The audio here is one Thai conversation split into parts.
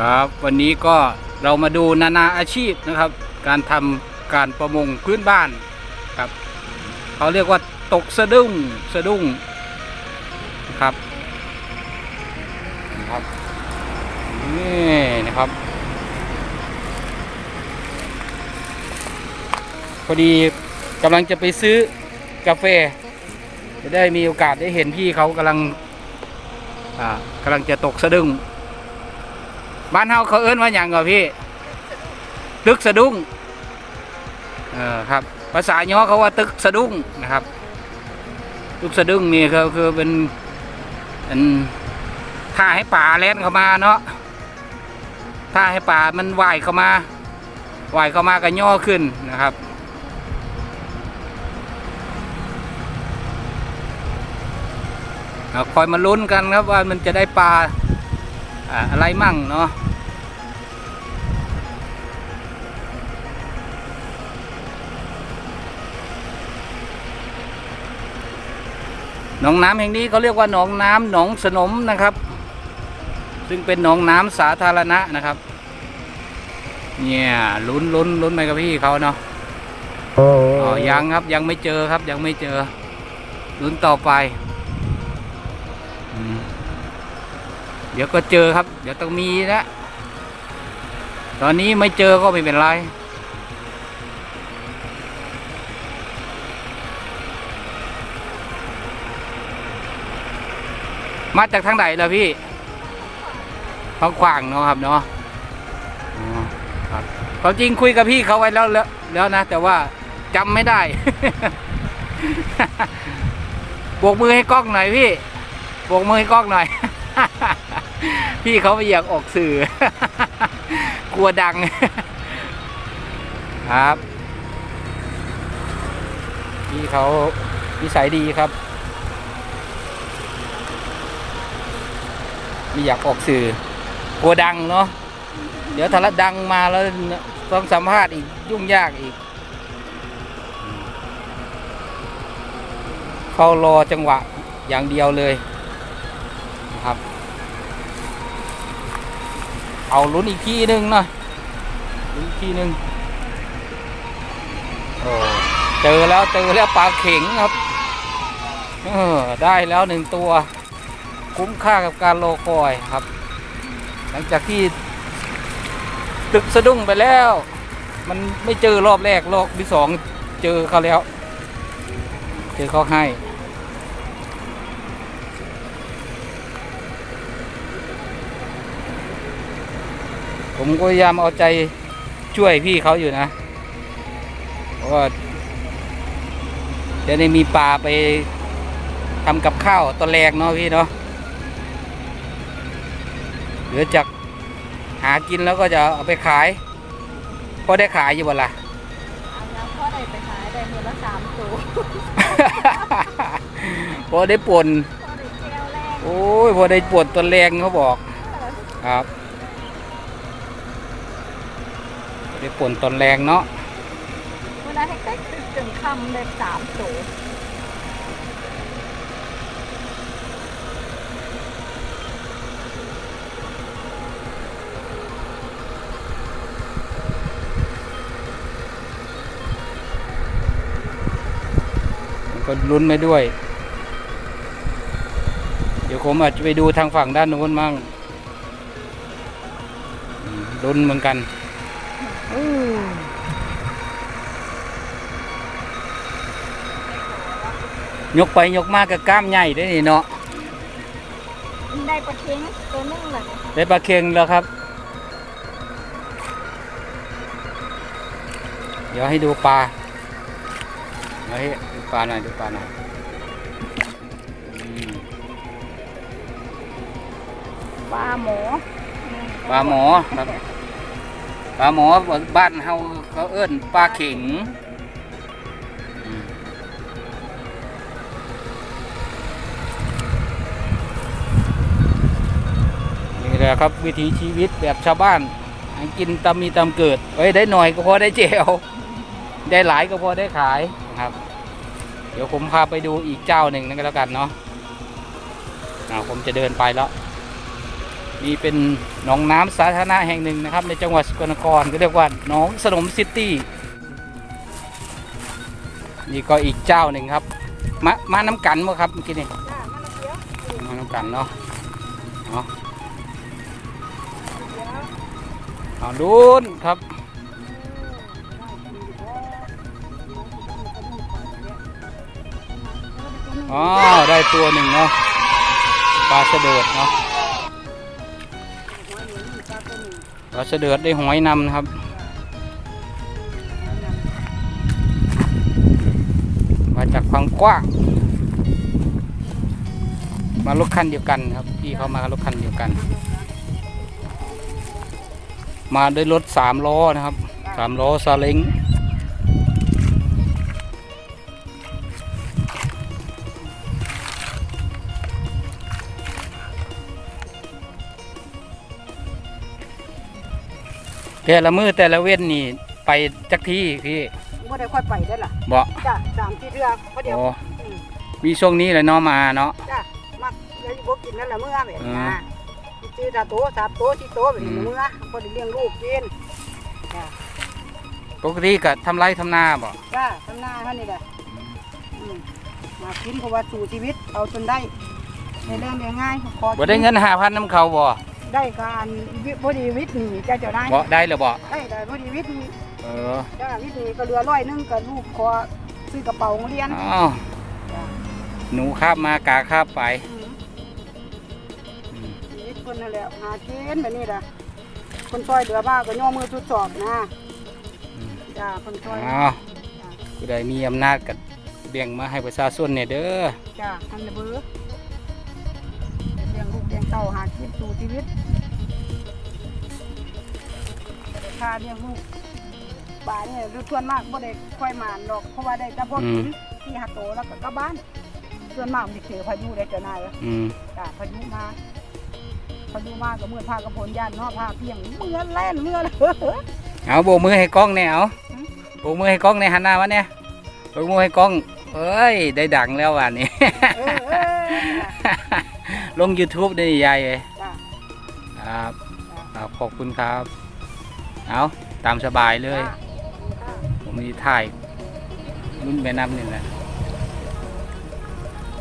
ครับ วันนี้ก็เรามาดูนานาอาชีพนะครับ การทำการประมงพื้นบ้านครับเขาเรียกว่าตกสะดุ้งสะดุ้งครับนะครับนี่นะครับพอดีกำลังจะไปซื้อกาแฟจะได้มีโอกาสได้เห็นพี่เขากำลังอ่ากำลังจะตกสะดุ้ง บ้านเฮาเขาเอิ้นว่าอย่างเหรอพี่ ตึกสะดุ้งเออครับภาษาย่อเขาว่าตึกสะดุ้งนะครับ ตึกสะดุ้งนี่คือคือเป็นเป็นท่าให้ป่าแล่นเข้ามาเนาะท่าให้ป่ามันว่ายเข้ามาว่ายเข้ามาก็ย่อขึ้นนะครับคอยมาลุ้นกันครับว่ามันจะได้ปลา อ่าอะไรมั่งเนาะหนองน้ำแห่งนี้เขาเรียกว่าหนองน้ำหนองสนมนะครับ ซึ่งเป็นหนองน้ำสาธารณะนะครับ เนี่ยลุ้นลุ้นลุ้นไปกับพี่เขาเนาะอ๋อยังครับยังไม่เจอครับยังไม่เจอลุ้นต่อไป ดี๋ยวก็เจอครับ เดี๋ยวต้องมีนะตอนนี้ไม่เจอก็ไม่เป็นไรมาจากทางไหนล่ะพี่ทางขวางเนาะครับเนาะครับความจริงคุยกับพี่เขาไว้แล้วแล้วแล้วนะ แต่ว่าจำไม่ได้โบกมือให้กล้องหน่อยพี่โบกมือให้กล้องหน่อย พี่เขาไม่อยากออกสื่อ กลัวดัง ครับ พี่เขานิสัยดีครับ ไม่อยากออกสื่อกลัวดังเนาะเดี๋ยวถ้าละดังมาแล้วต้องสัมภาษณ์อีกยุ่งยากอีกเขารอจังหวะอย่างเดียวเลยนะครับ เอาลุ้นอีกทีหนึ่งหน่อยลุ้นอีกทีหนึ่งโอ้เจอแล้วเจอแล้วปลาเข็งครับเออได้แล้วหนึ่งตัว คุ้มค่ากับการรอคอยครับ หลังจากที่ตึกสะดุ้งไปแล้ว มันไม่เจอรอบแรกรอบที่สองเจอเขาแล้ว เจอเขาให้ ผมก็พยายามเอาใจช่วยพี่เขาอยู่นะเพราะว่าจะได้มีปลาไปทำกับข้าวตอนแรกเนาะพี่เนาะเหลือจากหากินแล้วก็จะเอาไปขายพอได้ขายอยู่บ่ล่ะเอาแล้วพ่อได้ไปขายได้มือละสามตัวพอได้ป่นพ่อได้แก้วแรกโอ้ยพอได้ป่นตอนแรงเขาบอกครับ ได้ป่นตอนแรงเนาะเวลาให้ใกล้ถึงคำได้สามตัวมันก็ลุ้นไปด้วย เดี๋ยวผมอาจจะไปดูทางฝั่งด้านโน้นมั่งอืมลุ้นเหมือนกัน ยกไปยกมากับกล้ามใหญ่ได้นี่เนาะได้ปลาเค็งตัวนึงเลยได้ปลาเค็งแล้วครับ เดี๋ยวให้ดูปลาเดี๋ยวให้ดูปลาหน่อยดูปลาหน่อยอืมปลาหมอปลาหมอครับ ปลาหมอบ้านเฮาเขาเอิ้นปลาเข็งนี่แหละครับวิถีชีวิตแบบชาวบ้านกินตามมีตามเกิดเอ้ยได้หน่อยก็พอได้เจวได้หลายก็พอได้ขายนะครับ เดี๋ยวผมพาไปดูอีกเจ้าหนึ่งนั่นก็แล้วกันเนาะอ่าผมจะเดินไปแล้ว นี่เป็นหนองน้ำสาธารณะแห่งหนึ่งนะครับ ในจังหวัดสกลนครก็เรียกว่าหนองสนมซิตี้นี่ก็อีกเจ้าหนึ่งครับ มามาน้ำกันมั้ครับเมื่อกี้นี่มันเดียวมาน้ำกันเนาะเอาเอาดุนครับอ๋อได้ตัวหนึ่งเนาะปลาเสดิดเนาะ เราเสดิร์ดได้หอยนำนะครับ มาจากฟังกว้างมารถคันเดียวกันครับพี่เขามารถคันเดียวกัน มาด้วยรถสามล้อนะครับสามล้อซาเล้ง แต่ละมือแต่ละเว้นนี่ไปจักที่พี่ไม่ได้ค่อยไปได้ล่ะบอกจ้าสามที่เทือกเพราะเดี๋ยวโอ้อืมมีช่วงนี้เลยเนาะมาเนาะ จ้ามักแล้วอยู่บ่กินนั่นแหละเมื่อแบบนี้อ่านะซื้อตาโตสามโตที่โตแบบนี้อืมเมื่อพอได้เลี้ยงลูกกินจ้าปกติก็ทำไรทำนาบ่ จ้าทำหน้าเท่านี้แหละอืมมากินเพราะว่าสู่ชีวิตเอาจนได้ในเรื่องเลี้ยงง่ายขอบ่ได้เงินหาพันน้ำเขาบ่ ได้การวิพอดีวิทย์หนีเจ้าเจ้าได้บ่ได้หรือบ่ได้ได้พอดีวิทย์หนีเออจ้าวิทย์หนีก็เหลือร้อยหนึงกับลูกขอซื้อกระเป๋าโรงเรียนอ้าวหนูคาบมากาคาบไปอืมอืมชีวิตคนนั่นแหละหากินแบบนี้แหละคนช่วยเหลือบ้างก็ย่อมือทดสอบนะอืมจ้าคนช่วยอ้าวผู้ใดมีอำนาจก็เบี่ยงมาให้ประชาชนเนี่ยเด้อจ้าทันระเบือเลี้ยงลูกเลี้ยงเต้าหากินสู่ชีวิตค่าเลี้ยงลูกป่าเนี่ยรู้ทวนมากบ่ได้ค่อยหมานหรอก เพราะว่าได้แต่พอกินที่หาโตแล้วก็กลับบ้าน ส่วนมากมันจะเจอพายุได้เจ้านายแล้วอืมจ้าพายุมาพายุมาก็เมื่อพากระพนย่านเนอกพาเพียงเมื่อแล่นเมื่อเลยเอาโบกมือให้กล้องเนี่ยเอาหืมโบกมือให้กล้องในยหันหน้ามาเนี่ยโบกมือให้กล้องเอ้ยได้ดังแล้ววันนี้เออเออ ลง YouTube ได้ใหญ่เลยจ้าครับครับขอบคุณครับ เอาตามสบายเลย จ้าผมมีถ่ายรุ่นแม่น้ำนี่แหละ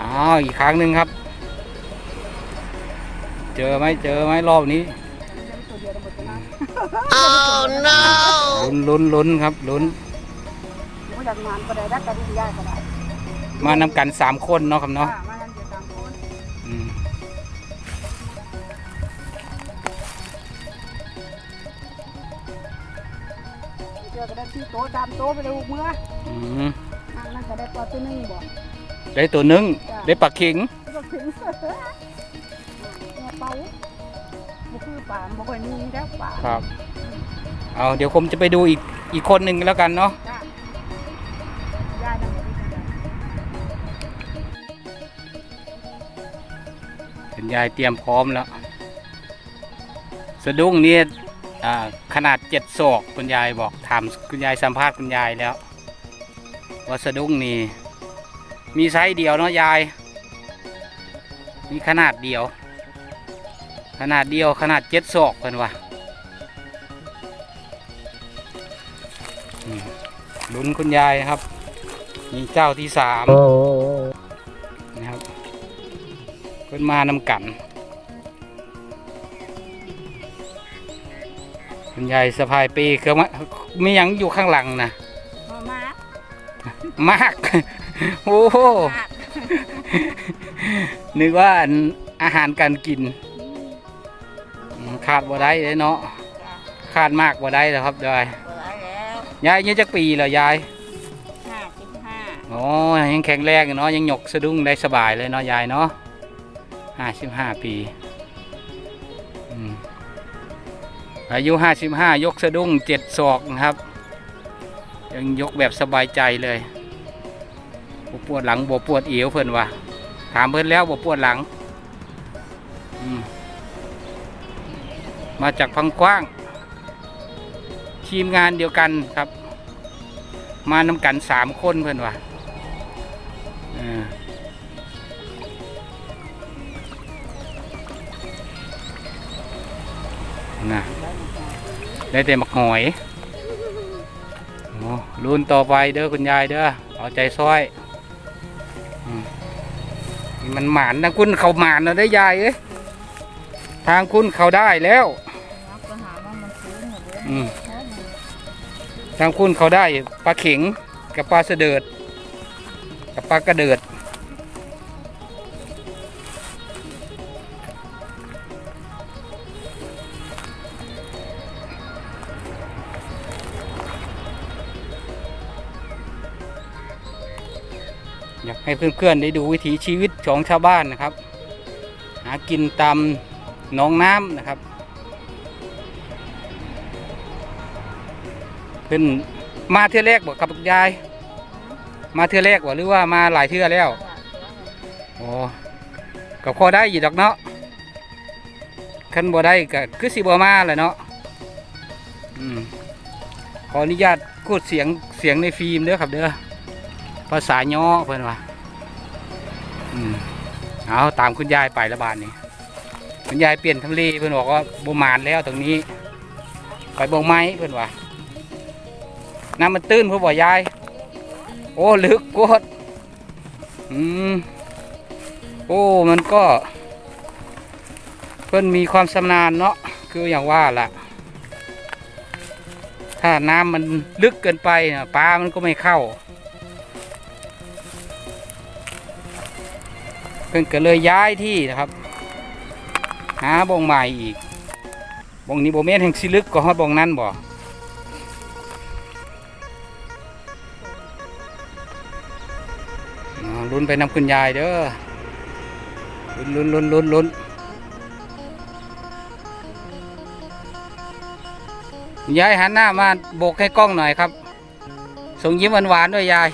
อ๋ออีกครั้งหนึ่งครับ เจอไหมเจอไหมรอบนี้ตัวเดียวทั้งหมดเลยนะลุ้นลุ้นลุ้นครับลุ้นไม่อยากงานก็ได้ได้ก็ได้ย้ายก็ได้มานำกันสามคนเนาะครับเนาะ จ้มา เจอก็ได้ที่โตะตามโตะไปเลยลูกเมื่ออืมอ่านั่นก็ได้ปลาตัวหนึงบ่ได้ตัวหนึงจ้ะได้ปลาเข็งก็ถึงเป่าบ่คือป่าบ่ค่อยมีแล้วป่าครับเอาเดี๋ยวผมจะไปดูอีกอีกคนหนึ่งแล้วกันเนาะจ้าย้ายนั่นก็ได้จ้ะคุณยายเตรียมพร้อมแล้ว สะดุ้งเนี่ยอ่า ขนาดเจ็ดศอกคุณยายบอกถามคุณยายสัมภาษณ์คุณยายแล้วว่าสะดุ้งนี่มีไซส์เดียวเนาะยาย มีขนาดเดียว ขนาดเดียวขนาดเจ็ดศอกเพิ่นว่าอืมลุ้นคุณยายครับ มีเจ้าที่สามนะครับเพิ่นมานำกัน คุณยายสะพายปีคือมามีหยังอยู่ข้างหลังนะมามามาก โอ้โหมานึกว่าอันอาหารการกินอืมขาดบ่ได้เลยเนาะจ้ะขาดมากบ่ได้แล้วครับยายเปิดแล้วยายอายุจักปีแล้วยายห้าสิบห้าโอ้ยังแข็งแรงอยู่เนาะยังหยกสะดุ้งได้สบายเลยเนาะยายเนาะห้าสิบห้าปี อายุห้าสิบห้ายกสะดุ้งเจ็ดศอกนะครับ ยังยกแบบสบายใจเลยบปวดหลังบปวดเอวเพิ่อนว่าถามเพิ่อนแล้วบปวดหลังมมาจากพังกว้าง ทีมงานเดียวกันครับ มานำกันสามคนเพื่อนวะเออ ได้แต่มักหอยโอ้รุ่นต่อไปเด้อคุณยายเด้อเอาใจซ้อยอืมนี่มันหมานทางคุณเขาหมานแล้วได้อยายเอ้ยทางคุณเขาได้แล้วก็หาว่ามันซื้อหมดเลยอืมทางคุณเขาได้ปลาเข็งกับปลาเสดิร์ดกับปลากระเดิด อยากให้เพื่อนๆได้ดูวิถีชีวิตของชาวบ้านนะครับ หากินตามหนองน้ำนะครับ เพิ่นมาเทื่อแรกบอกกับยาย มาเทื่อแรกบ่หรือว่ามาหลายเทื่อแล้วโอ้ก็พอได้อยู่ดอกเนาะคันบ่ได้ก็คือสิบ่มาแหละเนาะอืมขออนุญาตพูดเสียงเสียงในฟิล์มเด้อครับเด้อ ภาษาย่อเพิ่อนว่าอืมเอาตามคุณยายไปละบาดนี่คุณยายเปลี่ยนทำเลเพิ่อนบอกว่าบมานแล้วตรงนี้ ไปบ่งไม้เพิ่อนว่าน้ำมันตื้นเพื่อบ่ยาย โอ้ลึกกดอืมโอ้มันก็ เพิ่อนมีความชำนาญเนาะคืออย่างว่าล่ะ ถ้าน้ำมันลึกเกินไปน่ะปลามันก็ไม่เข้า พิ่นก็เลยย้ายที่นะครับ หาบ่งใหม่อีกบ่งนี้บ่แม่นแห่งสิลึกก็ฮอดบ่งนั้นบ่ลุ้นไปนำคุณยายเด้อลุ้นลุ้นลุ้นลุ้นลุ้นยายหันหน้ามาโบกให้กล้องหน่อยครับ ส่งยิ้มหวานๆด้วยยาย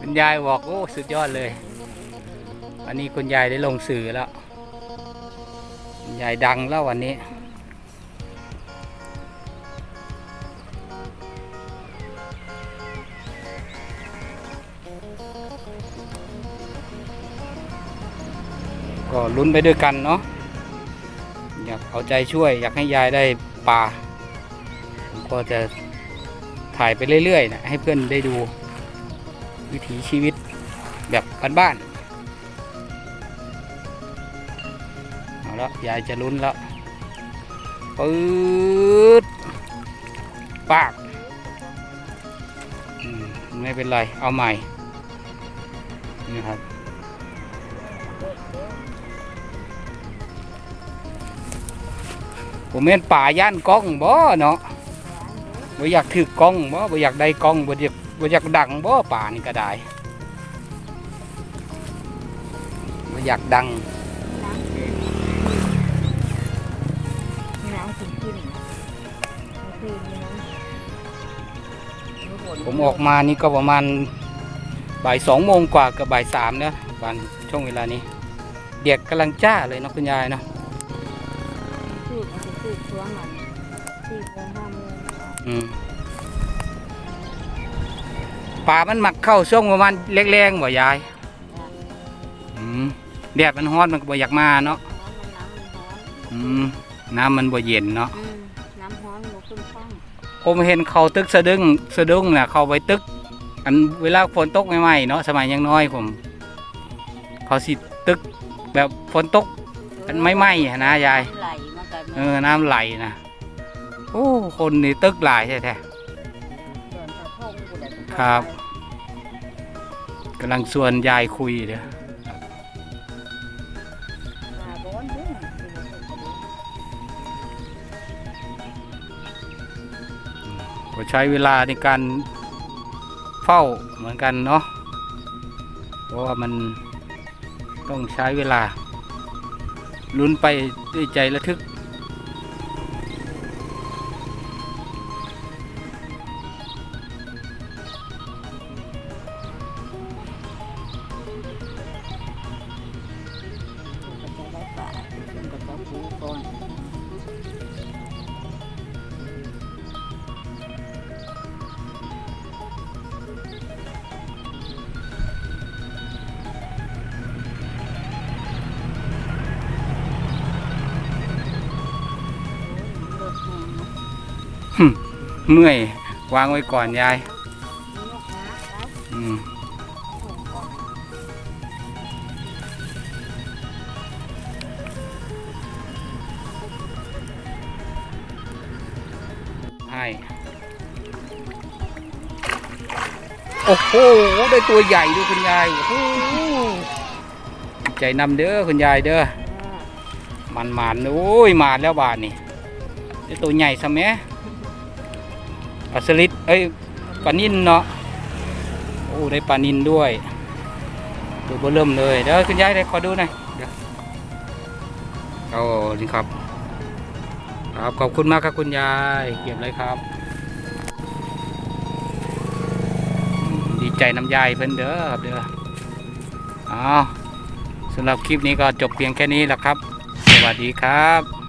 คุณยายบอกโอ้สุดยอดเลย วันนี้คุณยายได้ลงสื่อแล้ว คุณยายดังแล้ววันนี้ ก็ลุ้นไปด้วยกันเนาะ อยากเอาใจช่วย อยากให้ยายได้ปลาก็จะถ่ายไปเรื่อยๆนะให้เพื่อนได้ดู วิถีชีวิตแบบบ้านๆเอาละยายจะลุ้นแล้วปื๊ดปากไม่เป็นไร เอาใหม่ นี่ครับผมเห็นป่าย่านกล้องบ่เนาะบ่อยากถือกล้องบ่บ่อยากได้กล้องบ่อยาก บ่อยากดังบ่ป่านี่ก็ได้บ่อยากดังน้ำขึ้นขึ้นขึ้นน้ำผมออกมานี่ก็ประมาณบ่ายสองโมงกว่ากับบ่ายสามเนาะวันช่วงเวลานี้ เด็กกำลังจ้าเลยนะคุณยายเนาะพูดมันจะพูดช่วงนั้นที่โมงห้าโมงอืม ป่ามันหมักเข้าช่วงประมาณแรงๆบ่ยายอืมแดดมันร้อนมันก็บ่อยากมาเนาะน้ำมันน้ำมันร้อนอืมน้ำมันบ่เย็นเนาะอืมน้ำร้อนมันขึ้นข้างผมเห็นเขาตึกสะดึงสะดุ้งน่ะเขาไปตึก อันเวลาฝนตกใหม่ๆเนาะสมัยยังน้อยผม เขาสิตึกแบบฝนตกมันไม่ไหม้อะนะยายน้ำไหลมากันเออ น้ำไหลนะ โอ้ คนนี่ตึกหลายแท้ส่ ครับกำลังชวนยายคุยเด้อมาร้อนเด้อก็ใช้เวลาในการเฝ้าเหมือนกันเนาะเพราะว่ามันต้องใช้เวลาลุ้นไปด้วยใจระทึก เมื่อยวางไว้ก่อนยายอืมให้โอ้โห ได้ตัวใหญ่ด้วยคุณยายโอ้โหใจนำเด้อคุณยายเด้อมันหมานโอ้ยหมานแล้วบาทนี่ได้ตัวใหญ่ซะแหมอัสลิดเอ้ยปลานิ่นเนาะโอ้ได้ปลานิ่นด้วยตัวเบอเริ่มเลยเดี๋ยวคุณยายได้ขอดูหน่อยเดี๋ยวโอ้นี่ครับครับขอบคุณมากครับคุณยายเก็บเลยครับ ดีใจน้ำยายเพิ่นเด้อครับเด้ออ้าวสำหรับคลิปนี้ก็จบเพียงแค่นี้แหละครับ สวัสดีครับ